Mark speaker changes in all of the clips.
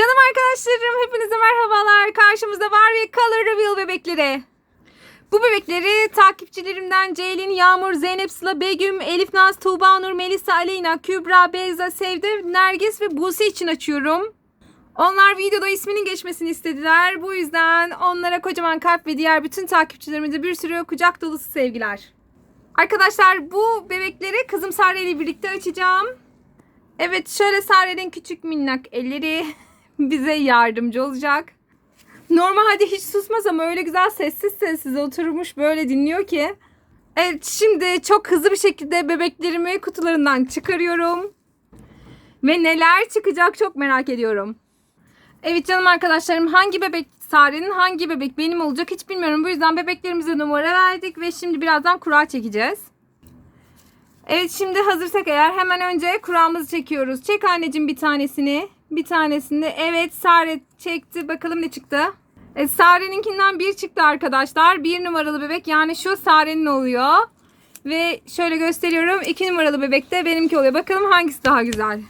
Speaker 1: Canım arkadaşlarım hepinize merhabalar. Karşımızda Barbie Color Reveal bebekleri. Bu bebekleri takipçilerimden Ceylin, Yağmur, Zeynep, Sıla, Begüm, Elif Naz, Tuğba Nur, Melisa, Aleyna, Kübra, Beyza, Sevde, Nergis ve Buse için açıyorum. Onlar videoda isminin geçmesini istediler. Bu yüzden onlara kocaman kalp ve diğer bütün takipçilerimize bir sürü kucak dolusu sevgiler. Arkadaşlar bu bebekleri kızım Sare ile birlikte açacağım. Evet şöyle Sare'nin küçük minnak elleri bize yardımcı olacak. Normalde hiç susmaz ama öyle güzel sessiz sessiz oturmuş böyle dinliyor ki. Evet şimdi çok hızlı bir şekilde bebeklerimi kutularından çıkarıyorum. Ve neler çıkacak çok merak ediyorum. Evet canım arkadaşlarım hangi bebek Sare'nin hangi bebek benim olacak hiç bilmiyorum. Bu yüzden bebeklerimize numara verdik ve şimdi birazdan kura çekeceğiz. Evet şimdi hazırsak eğer hemen önce kuramızı çekiyoruz. Çek anneciğim bir tanesini. Bir tanesini. Evet Sare çekti. Bakalım ne çıktı. Evet, Sare'ninkinden bir çıktı arkadaşlar. Bir numaralı bebek yani şu Sare'nin oluyor. Ve şöyle gösteriyorum. iki numaralı bebek de benimki oluyor. Bakalım hangisi daha güzel.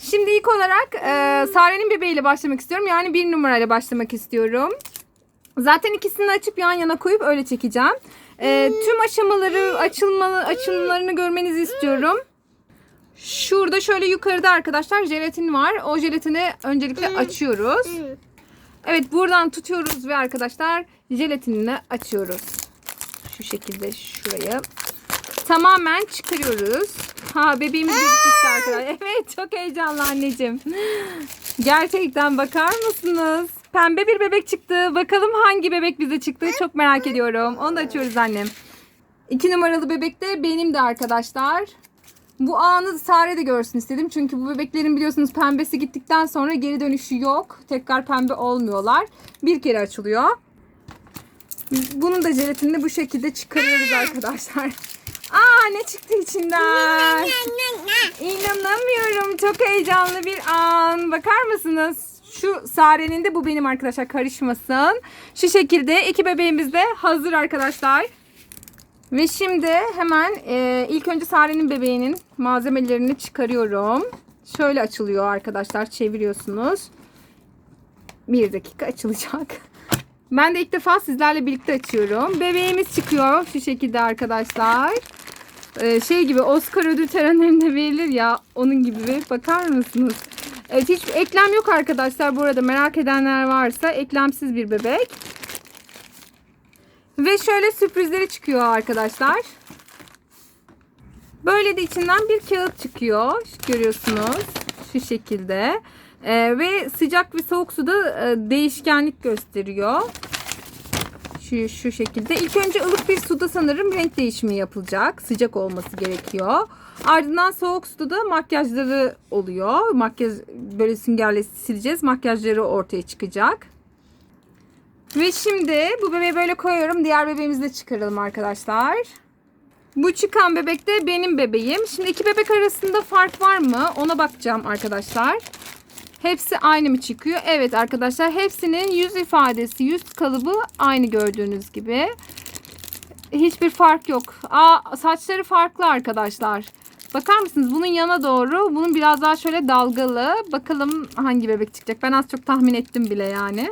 Speaker 1: Şimdi ilk olarak e, Sare'nin bebeğiyle başlamak istiyorum. Yani bir numarayla başlamak istiyorum. Zaten ikisini açıp yan yana koyup öyle çekeceğim. E, tüm aşamaları açılmalı açılımlarını görmenizi istiyorum. Şurada şöyle yukarıda arkadaşlar jelatin var. O jelatini öncelikle açıyoruz. Evet buradan tutuyoruz ve arkadaşlar jelatinini açıyoruz. Şu şekilde şurayı. Tamamen çıkarıyoruz. Ha bebeğimiz gözüktü arkadaşlar. Evet çok heyecanlı anneciğim. Gerçekten bakar mısınız? Pembe bir bebek çıktı. Bakalım hangi bebek bize çıktı. Çok merak ediyorum. Onu da açıyoruz annem. İki numaralı bebek de benim de arkadaşlar. Bu anı Sare de görsün istedim. Çünkü bu bebeklerin biliyorsunuz pembesi gittikten sonra geri dönüşü yok. Tekrar pembe olmuyorlar. Bir kere açılıyor. Bunun da jelatinini bu şekilde çıkarıyoruz arkadaşlar. Aa ne çıktı içinden? İnanamıyorum. Çok heyecanlı bir an. Bakar mısınız? Şu Sare'nin de bu benim arkadaşlar karışmasın. Şu şekilde iki bebeğimiz de hazır arkadaşlar. Ve şimdi hemen e, ilk önce Sare'nin bebeğinin malzemelerini çıkarıyorum. Şöyle açılıyor arkadaşlar. Çeviriyorsunuz. Bir dakika açılacak. Ben de ilk defa sizlerle birlikte açıyorum. Bebeğimiz çıkıyor şu şekilde arkadaşlar. Ee, şey gibi Oscar ödül törenlerinde verilir ya onun gibi bakar mısınız? Evet hiç eklem yok arkadaşlar bu arada merak edenler varsa eklemsiz bir bebek. Ve şöyle sürprizleri çıkıyor arkadaşlar. Böyle de içinden bir kağıt çıkıyor. Görüyorsunuz. Şu şekilde. Ee, ve sıcak ve soğuk suda e, değişkenlik gösteriyor. Şu, şu şekilde. İlk önce ılık bir suda sanırım renk değişimi yapılacak. Sıcak olması gerekiyor. Ardından soğuk suda da makyajları oluyor. Makyaj böyle süngerle sileceğiz. Makyajları ortaya çıkacak. Ve şimdi bu bebeği böyle koyuyorum. Diğer bebeğimizi de çıkaralım arkadaşlar. Bu çıkan bebek de benim bebeğim. Şimdi iki bebek arasında fark var mı? Ona bakacağım arkadaşlar. Hepsi aynı mı çıkıyor? Evet arkadaşlar hepsinin yüz ifadesi, yüz kalıbı aynı gördüğünüz gibi. Hiçbir fark yok. Aa, saçları farklı arkadaşlar. Bakar mısınız? Bunun yana doğru, bunun biraz daha şöyle dalgalı. Bakalım hangi bebek çıkacak. Ben az çok tahmin ettim bile yani.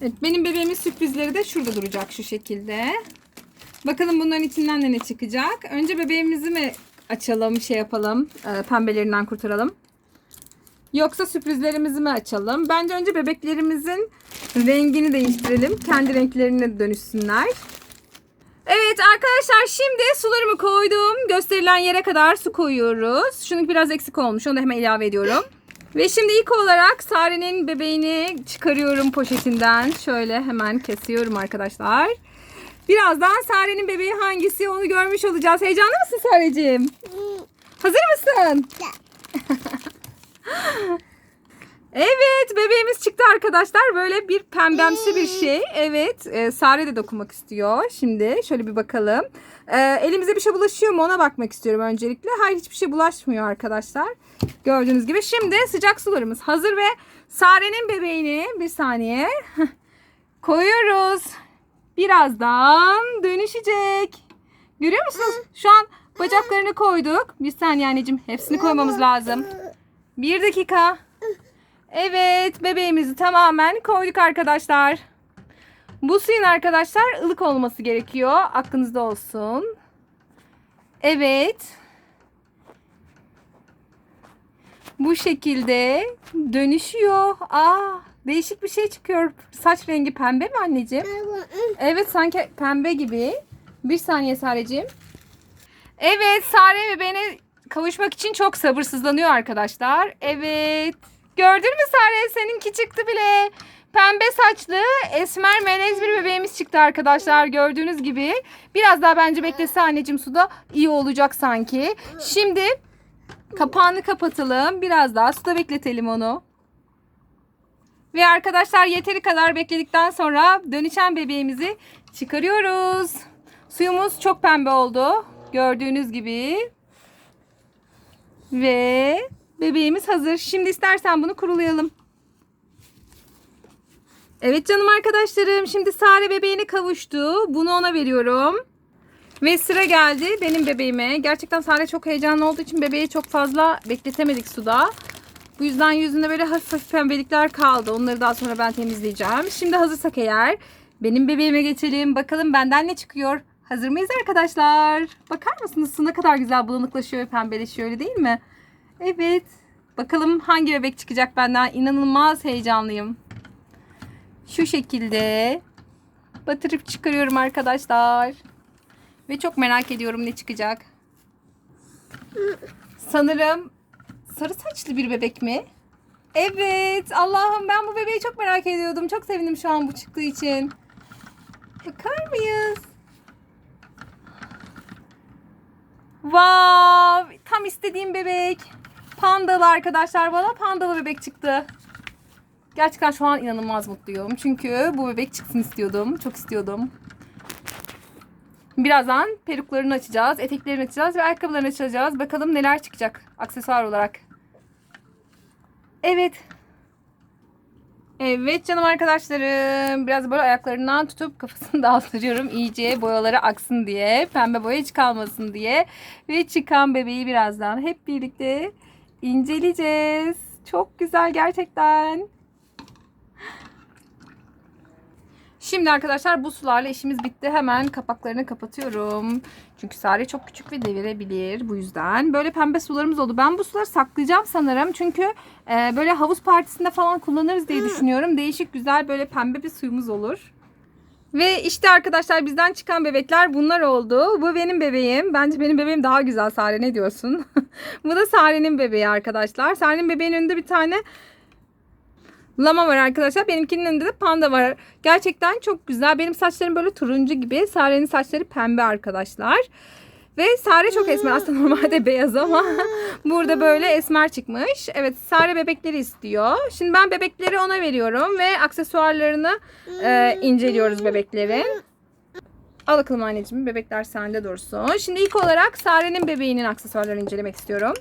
Speaker 1: Evet, benim bebeğimin sürprizleri de şurada duracak şu şekilde. Bakalım bunların içinden de ne çıkacak. Önce bebeğimizi mi açalım, şey yapalım, e, pembelerinden kurtaralım. Yoksa sürprizlerimizi mi açalım? Bence önce bebeklerimizin rengini değiştirelim. Kendi renklerine dönüşsünler. Evet arkadaşlar şimdi sularımı koydum. Gösterilen yere kadar su koyuyoruz. Şunun biraz eksik olmuş. Onu da hemen ilave ediyorum. Ve şimdi ilk olarak Sare'nin bebeğini çıkarıyorum poşetinden. Şöyle hemen kesiyorum arkadaşlar. Birazdan Sare'nin bebeği hangisi onu görmüş olacağız. Heyecanlı mısın Sare'ciğim? Hazır mısın? Evet bebeğimiz çıktı arkadaşlar. Böyle bir pembemsi bir şey. Evet e, Sare de dokunmak istiyor. Şimdi şöyle bir bakalım. E, elimize bir şey bulaşıyor mu ona bakmak istiyorum öncelikle. Hayır hiçbir şey bulaşmıyor arkadaşlar. Gördüğünüz gibi. Şimdi sıcak sularımız hazır ve Sare'nin bebeğini bir saniye koyuyoruz. Birazdan dönüşecek. Görüyor musunuz? Şu an bacaklarını koyduk. Bir saniye anneciğim. Hepsini koymamız lazım. Bir dakika. Evet bebeğimizi tamamen koyduk arkadaşlar. Bu suyun arkadaşlar ılık olması gerekiyor. Aklınızda olsun. Evet. Bu şekilde dönüşüyor. Aa, değişik bir şey çıkıyor. Saç rengi pembe mi anneciğim? Evet sanki pembe gibi. Bir saniye Sareciğim. Evet Sare ve beni kavuşmak için çok sabırsızlanıyor arkadaşlar. Evet. Gördün mü Sare? Seninki çıktı bile. Pembe saçlı esmer melez bir bebeğimiz çıktı arkadaşlar. Gördüğünüz gibi. Biraz daha bence beklese anneciğim suda iyi olacak sanki. Şimdi kapağını kapatalım. Biraz daha suda bekletelim onu. Ve arkadaşlar yeteri kadar bekledikten sonra dönüşen bebeğimizi çıkarıyoruz. Suyumuz çok pembe oldu. Gördüğünüz gibi. Ve bebeğimiz hazır. Şimdi istersen bunu kurulayalım. Evet canım arkadaşlarım. Şimdi Sare bebeğine kavuştu. Bunu ona veriyorum. Ve sıra geldi benim bebeğime. Gerçekten Sare çok heyecanlı olduğu için bebeği çok fazla bekletemedik suda. Bu yüzden yüzünde böyle hafif hafif pembelikler kaldı. Onları daha sonra ben temizleyeceğim. Şimdi hazırsak eğer benim bebeğime geçelim. Bakalım benden ne çıkıyor? Hazır mıyız arkadaşlar? Bakar mısınız? Ne kadar güzel bulanıklaşıyor ve pembeleşiyor öyle değil mi? Evet. Bakalım hangi bebek çıkacak benden? İnanılmaz heyecanlıyım. Şu şekilde batırıp çıkarıyorum arkadaşlar. Ve çok merak ediyorum ne çıkacak. Sanırım sarı saçlı bir bebek mi? Evet. Allah'ım ben bu bebeği çok merak ediyordum. Çok sevindim şu an bu çıktığı için. Bakar mıyız? Wow! Tam istediğim bebek. Pandalı arkadaşlar. Bana pandalı bebek çıktı. Gerçekten şu an inanılmaz mutluyum. Çünkü bu bebek çıksın istiyordum. Çok istiyordum. Birazdan peruklarını açacağız, eteklerini açacağız ve ayakkabılarını açacağız. Bakalım neler çıkacak aksesuar olarak. Evet. Evet canım arkadaşlarım. Biraz böyle ayaklarından tutup kafasını dağıtırıyorum. iyice boyaları aksın diye. Pembe boya hiç kalmasın diye. Ve çıkan bebeği birazdan hep birlikte inceleyeceğiz. Çok güzel gerçekten. Şimdi arkadaşlar bu sularla işimiz bitti. Hemen kapaklarını kapatıyorum. Çünkü Sare çok küçük ve devirebilir. Bu yüzden böyle pembe sularımız oldu. Ben bu suları saklayacağım sanırım. Çünkü e, böyle havuz partisinde falan kullanırız diye düşünüyorum. Değişik güzel böyle pembe bir suyumuz olur. Ve işte arkadaşlar bizden çıkan bebekler bunlar oldu. Bu benim bebeğim. Bence benim bebeğim daha güzel Sare ne diyorsun? bu da Sare'nin bebeği arkadaşlar. Sare'nin bebeğinin önünde bir tane lama var arkadaşlar. Benimkinin önünde de panda var. Gerçekten çok güzel. Benim saçlarım böyle turuncu gibi. Sare'nin saçları pembe arkadaşlar. Ve Sare çok esmer. Aslında normalde beyaz ama burada böyle esmer çıkmış. Evet Sare bebekleri istiyor. Şimdi ben bebekleri ona veriyorum ve aksesuarlarını e, inceliyoruz bebeklerin. Al bakalım anneciğim bebekler sende dursun. Şimdi ilk olarak Sare'nin bebeğinin aksesuarlarını incelemek istiyorum.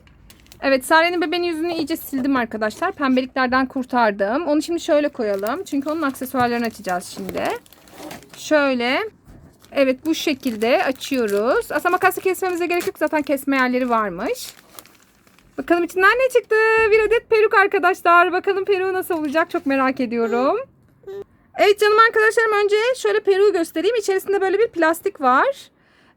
Speaker 1: Evet Sare'nin bebeğinin yüzünü iyice sildim arkadaşlar. Pembeliklerden kurtardım. Onu şimdi şöyle koyalım. Çünkü onun aksesuarlarını açacağız şimdi. Şöyle. Evet bu şekilde açıyoruz. Aslında makasla kesmemize gerek yok. Zaten kesme yerleri varmış. Bakalım içinden ne çıktı? Bir adet peruk arkadaşlar. Bakalım peruğu nasıl olacak çok merak ediyorum. Evet canım arkadaşlarım önce şöyle peruğu göstereyim. İçerisinde böyle bir plastik var.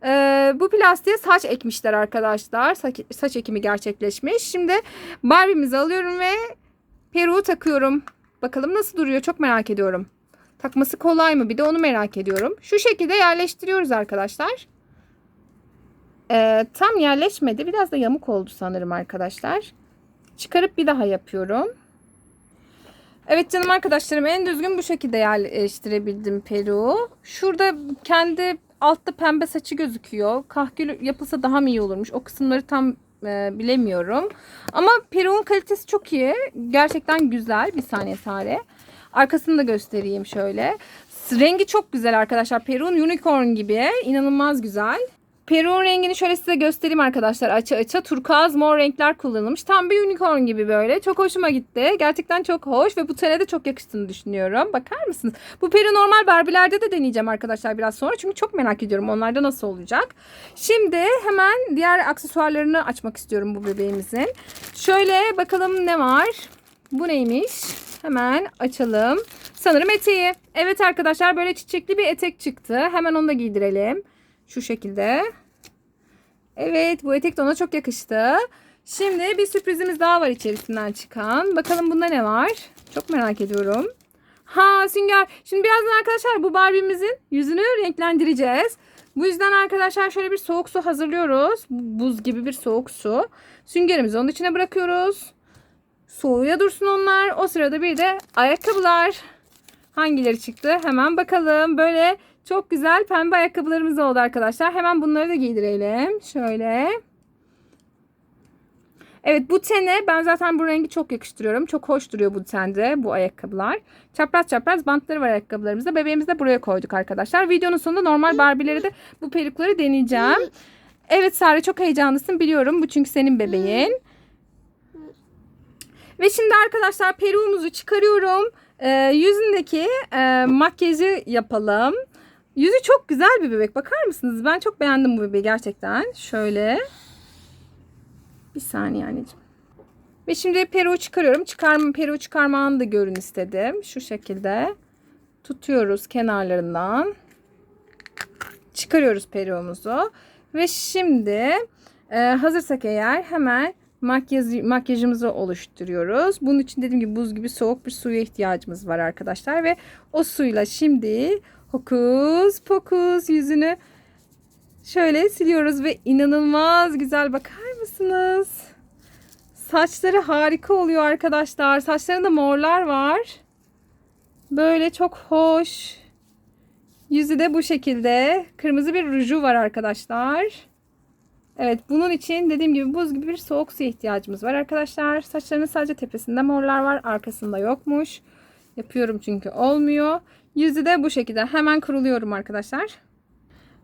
Speaker 1: Ee, bu plastiğe saç ekmişler arkadaşlar. Saç, saç ekimi gerçekleşmiş. Şimdi Barbie'mizi alıyorum ve peruğu takıyorum. Bakalım nasıl duruyor çok merak ediyorum. Takması kolay mı? Bir de onu merak ediyorum. Şu şekilde yerleştiriyoruz arkadaşlar. Ee, tam yerleşmedi. Biraz da yamuk oldu sanırım arkadaşlar. Çıkarıp bir daha yapıyorum. Evet canım arkadaşlarım en düzgün bu şekilde yerleştirebildim peruğu. Şurada kendi altta pembe saçı gözüküyor. Kahkül yapılsa daha mı iyi olurmuş? O kısımları tam e, bilemiyorum. Ama peruğun kalitesi çok iyi. Gerçekten güzel. Bir saniye Sare. Arkasını da göstereyim şöyle. Rengi çok güzel arkadaşlar. Peruğun unicorn gibi. İnanılmaz güzel. Peruğun rengini şöyle size göstereyim arkadaşlar. Açı açı turkuaz mor renkler kullanılmış. Tam bir unicorn gibi böyle. Çok hoşuma gitti. Gerçekten çok hoş ve bu tene de çok yakıştığını düşünüyorum. Bakar mısınız? Bu peri normal Barbie'lerde de deneyeceğim arkadaşlar biraz sonra. Çünkü çok merak ediyorum onlarda nasıl olacak. Şimdi hemen diğer aksesuarlarını açmak istiyorum bu bebeğimizin. Şöyle bakalım ne var. Bu neymiş? Hemen açalım. Sanırım eteği. Evet arkadaşlar böyle çiçekli bir etek çıktı. Hemen onu da giydirelim. Şu şekilde. Evet bu etek de ona çok yakıştı. Şimdi bir sürprizimiz daha var içerisinden çıkan. Bakalım bunda ne var? Çok merak ediyorum. Ha Sünger. Şimdi birazdan arkadaşlar bu Barbie'mizin yüzünü renklendireceğiz. Bu yüzden arkadaşlar şöyle bir soğuk su hazırlıyoruz. Buz gibi bir soğuk su. Süngerimizi onun içine bırakıyoruz. Soğuya dursun onlar. O sırada bir de ayakkabılar. Hangileri çıktı? Hemen bakalım. Böyle çok güzel pembe ayakkabılarımız oldu arkadaşlar. Hemen bunları da giydirelim. Şöyle. Evet bu tene ben zaten bu rengi çok yakıştırıyorum. Çok hoş duruyor bu tende bu ayakkabılar. Çapraz çapraz bantları var ayakkabılarımızda. Bebeğimizi de buraya koyduk arkadaşlar. Videonun sonunda normal Barbie'leri de bu perukları deneyeceğim. Evet Sare çok heyecanlısın biliyorum. Bu çünkü senin bebeğin. Ve şimdi arkadaşlar peruğumuzu çıkarıyorum. Ee, yüzündeki e, makyajı yapalım. Yüzü çok güzel bir bebek. Bakar mısınız? Ben çok beğendim bu bebeği gerçekten. Şöyle. Bir saniye anneciğim. Ve şimdi peruğu çıkarıyorum. Çıkarma, peruğu çıkarmağını da görün istedim. Şu şekilde. Tutuyoruz kenarlarından. Çıkarıyoruz peruğumuzu. Ve şimdi e, hazırsak eğer hemen makyaj, makyajımızı oluşturuyoruz. Bunun için dediğim gibi buz gibi soğuk bir suya ihtiyacımız var arkadaşlar. Ve o suyla şimdi hokus pokus yüzünü şöyle siliyoruz ve inanılmaz güzel bakar mısınız? Saçları harika oluyor arkadaşlar. Saçlarında morlar var. Böyle çok hoş. Yüzü de bu şekilde. Kırmızı bir ruju var arkadaşlar. Evet bunun için dediğim gibi buz gibi bir soğuk suya ihtiyacımız var arkadaşlar. Saçlarının sadece tepesinde morlar var. Arkasında yokmuş. Yapıyorum çünkü olmuyor. Yüzü de bu şekilde. Hemen kuruluyorum arkadaşlar.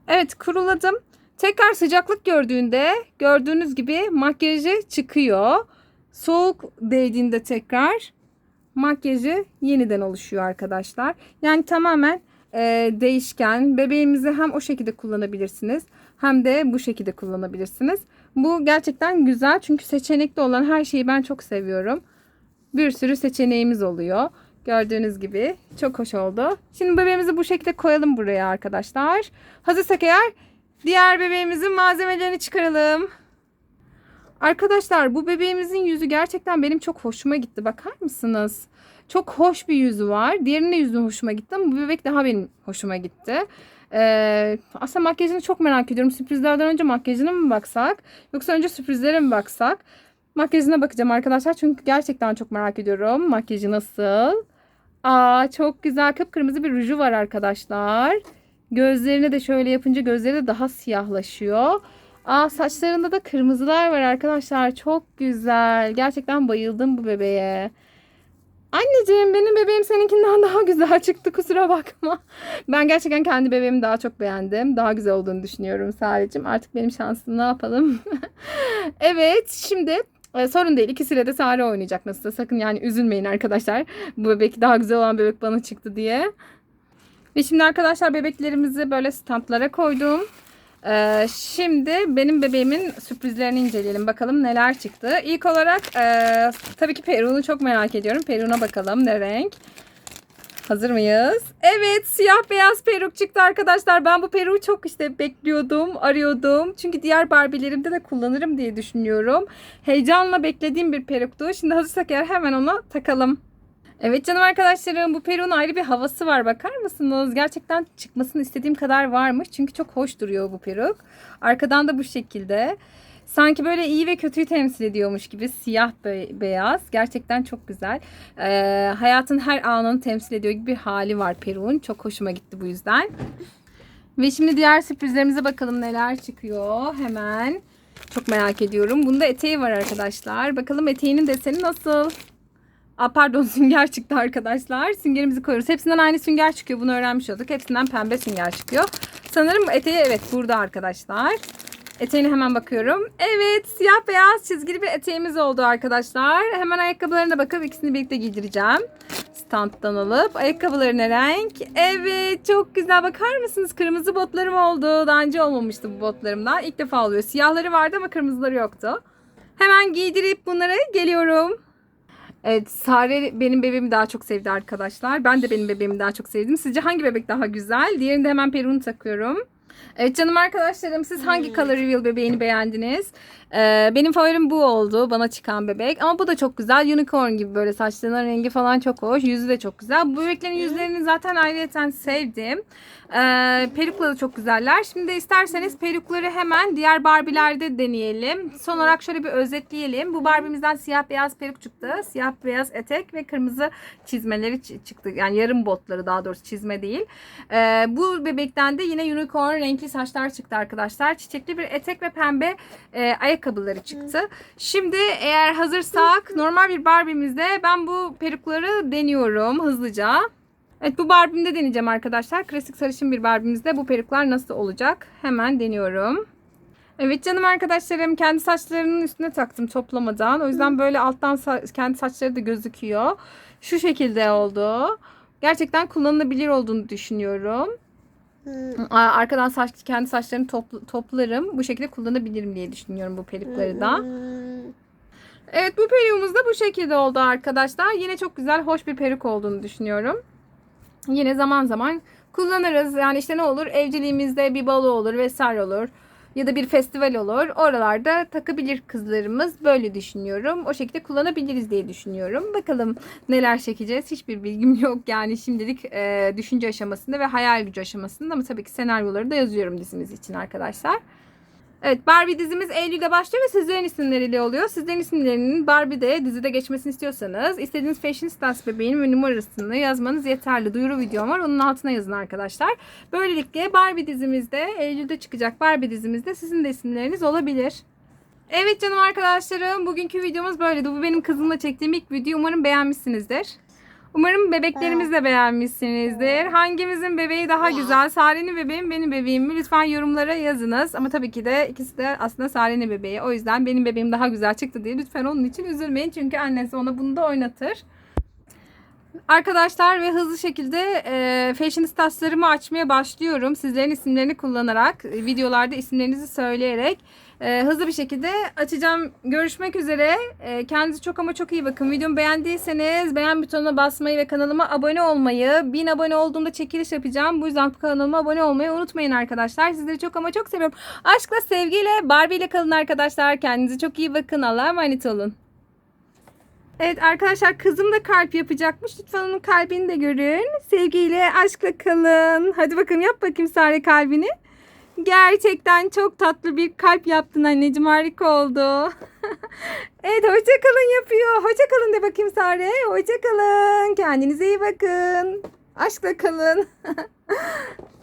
Speaker 1: Evet kuruladım. Tekrar sıcaklık gördüğünde gördüğünüz gibi makyajı çıkıyor. Soğuk değdiğinde tekrar makyajı yeniden oluşuyor arkadaşlar. Yani tamamen e, değişken. Bebeğimizi hem o şekilde kullanabilirsiniz hem de bu şekilde kullanabilirsiniz. Bu gerçekten güzel çünkü seçenekli olan her şeyi ben çok seviyorum. Bir sürü seçeneğimiz oluyor. Gördüğünüz gibi çok hoş oldu. Şimdi bebeğimizi bu şekilde koyalım buraya arkadaşlar. Hazırsak eğer diğer bebeğimizin malzemelerini çıkaralım. Arkadaşlar bu bebeğimizin yüzü gerçekten benim çok hoşuma gitti. Bakar mısınız? Çok hoş bir yüzü var. Diğerinin de yüzü hoşuma gitti ama bu bebek daha benim hoşuma gitti. Ee, aslında makyajını çok merak ediyorum. Sürprizlerden önce makyajına mı baksak? Yoksa önce sürprizlere mi baksak? Makyajına bakacağım arkadaşlar. Çünkü gerçekten çok merak ediyorum. Makyajı nasıl? Aa çok güzel kıpkırmızı bir ruju var arkadaşlar. Gözlerini de şöyle yapınca gözleri de daha siyahlaşıyor. Aa saçlarında da kırmızılar var arkadaşlar. Çok güzel. Gerçekten bayıldım bu bebeğe. Anneciğim benim bebeğim seninkinden daha güzel çıktı kusura bakma. Ben gerçekten kendi bebeğimi daha çok beğendim. Daha güzel olduğunu düşünüyorum Sare'cim. Artık benim şansım ne yapalım. evet şimdi e, sorun değil ikisiyle de Sare oynayacak nasılsa. Sakın yani üzülmeyin arkadaşlar. Bu bebek daha güzel olan bebek bana çıktı diye. Ve şimdi arkadaşlar bebeklerimizi böyle standlara koydum. Ee, şimdi benim bebeğimin sürprizlerini inceleyelim. Bakalım neler çıktı. İlk olarak e, tabii ki peruğunu çok merak ediyorum. Peruğuna bakalım ne renk. Hazır mıyız? Evet siyah beyaz peruk çıktı arkadaşlar. Ben bu peruğu çok işte bekliyordum, arıyordum. Çünkü diğer Barbie'lerimde de kullanırım diye düşünüyorum. Heyecanla beklediğim bir peruktu. Şimdi hazırsak eğer hemen onu takalım. Evet canım arkadaşlarım bu peruğun ayrı bir havası var bakar mısınız? Gerçekten çıkmasını istediğim kadar varmış. Çünkü çok hoş duruyor bu peruk. Arkadan da bu şekilde. Sanki böyle iyi ve kötüyü temsil ediyormuş gibi siyah be- beyaz. Gerçekten çok güzel. Ee, hayatın her anını temsil ediyor gibi bir hali var peruğun. Çok hoşuma gitti bu yüzden. Ve şimdi diğer sürprizlerimize bakalım neler çıkıyor. Hemen. Çok merak ediyorum. Bunda eteği var arkadaşlar. Bakalım eteğinin deseni nasıl? Aa, pardon sünger çıktı arkadaşlar. Süngerimizi koyuyoruz. Hepsinden aynı sünger çıkıyor. Bunu öğrenmiş olduk. Hepsinden pembe sünger çıkıyor. Sanırım eteği evet burada arkadaşlar. Eteğine hemen bakıyorum. Evet siyah beyaz çizgili bir eteğimiz oldu arkadaşlar. Hemen ayakkabılarına bakıp ikisini birlikte giydireceğim. Standtan alıp ayakkabıları ne renk? Evet çok güzel bakar mısınız? Kırmızı botlarım oldu. Daha önce olmamıştı bu botlarımdan. İlk defa oluyor. Siyahları vardı ama kırmızıları yoktu. Hemen giydirip bunları geliyorum. Evet Sare benim bebeğimi daha çok sevdi arkadaşlar. Ben de benim bebeğimi daha çok sevdim. Sizce hangi bebek daha güzel? Diğerinde hemen peruğunu takıyorum. Evet canım arkadaşlarım siz hangi
Speaker 2: Hmm.
Speaker 1: Color Reveal bebeğini beğendiniz? Ee, benim favorim bu oldu. Bana çıkan bebek. Ama bu da çok güzel. Unicorn gibi böyle saçlarının rengi falan çok hoş. Yüzü de çok güzel. Bu bebeklerin yüzlerini zaten ayrıyeten sevdim. Ee, perukla da çok güzeller. Şimdi de isterseniz perukları hemen diğer Barbie'lerde deneyelim. Son olarak şöyle bir özetleyelim. Bu Barbie'mizden siyah beyaz peruk çıktı. Siyah beyaz etek ve kırmızı çizmeleri çı- çıktı. Yani yarım botları daha doğrusu çizme değil. Ee, bu bebekten de yine unicorn renkli saçlar çıktı arkadaşlar. Çiçekli bir etek ve pembe e, ayakkabıları çıktı. Şimdi eğer hazırsak normal bir Barbie'mizde ben bu perukları deniyorum hızlıca. Evet bu Barbie'mde deneyeceğim arkadaşlar. Klasik sarışın bir Barbie'mizde bu peruklar nasıl olacak? Hemen deniyorum. Evet canım arkadaşlarım kendi saçlarının üstüne taktım toplamadan. O yüzden böyle alttan sa- kendi saçları da gözüküyor. Şu şekilde oldu. Gerçekten kullanılabilir olduğunu düşünüyorum.
Speaker 2: Hmm.
Speaker 1: Arkadan saç kendi saçlarımı topl- toplarım. Bu şekilde kullanabilirim diye düşünüyorum bu perukları da.
Speaker 2: Hmm.
Speaker 1: Evet bu peruğumuz da bu şekilde oldu arkadaşlar. Yine çok güzel, hoş bir peruk olduğunu düşünüyorum. Yine zaman zaman kullanırız. Yani işte ne olur? Evciliğimizde bir balo olur vesaire olur. Ya da bir festival olur. Oralarda takabilir kızlarımız. Böyle düşünüyorum. O şekilde kullanabiliriz diye düşünüyorum. Bakalım neler çekeceğiz. Hiçbir bilgim yok. Yani şimdilik e, düşünce aşamasında ve hayal gücü aşamasında. Ama tabii ki senaryoları da yazıyorum dizimiz için arkadaşlar. Evet Barbie dizimiz Eylül'de başlıyor ve sizlerin isimleriyle oluyor. Sizlerin isimlerinin Barbie'de dizide geçmesini istiyorsanız istediğiniz Fashion Stars bebeğin ve numarasını yazmanız yeterli. Duyuru videom var onun altına yazın arkadaşlar. Böylelikle Barbie dizimizde Eylül'de çıkacak Barbie dizimizde sizin de isimleriniz olabilir. Evet canım arkadaşlarım bugünkü videomuz böyleydi. Bu benim kızımla çektiğim ilk video. Umarım beğenmişsinizdir. Umarım bebeklerimizi de beğenmişsinizdir. Hangimizin bebeği daha güzel? Sare'nin bebeği mi benim bebeğim mi? Lütfen yorumlara yazınız. Ama tabii ki de ikisi de aslında Sare'nin bebeği. O yüzden benim bebeğim daha güzel çıktı diye lütfen onun için üzülmeyin. Çünkü annesi ona bunu da oynatır. Arkadaşlar ve hızlı şekilde e, Fashion Stas'larımı açmaya başlıyorum. Sizlerin isimlerini kullanarak, e, videolarda isimlerinizi söyleyerek e, hızlı bir şekilde açacağım. Görüşmek üzere. E, kendinize çok ama çok iyi bakın. Videomu beğendiyseniz beğen butonuna basmayı ve kanalıma abone olmayı, 1000 abone olduğumda çekiliş yapacağım. Bu yüzden kanalıma abone olmayı unutmayın arkadaşlar. Sizleri çok ama çok seviyorum. Aşkla, sevgiyle, Barbie ile kalın arkadaşlar. Kendinize çok iyi bakın. Allah'a emanet olun. Evet arkadaşlar kızım da kalp yapacakmış. Lütfen onun kalbini de görün. Sevgiyle, aşkla kalın. Hadi bakalım yap bakayım Sare kalbini. Gerçekten çok tatlı bir kalp yaptın anneciğim. Harika oldu. evet hoşça kalın yapıyor. Hoşça kalın de bakayım Sare. Hoşça kalın. Kendinize iyi bakın. Aşkla kalın.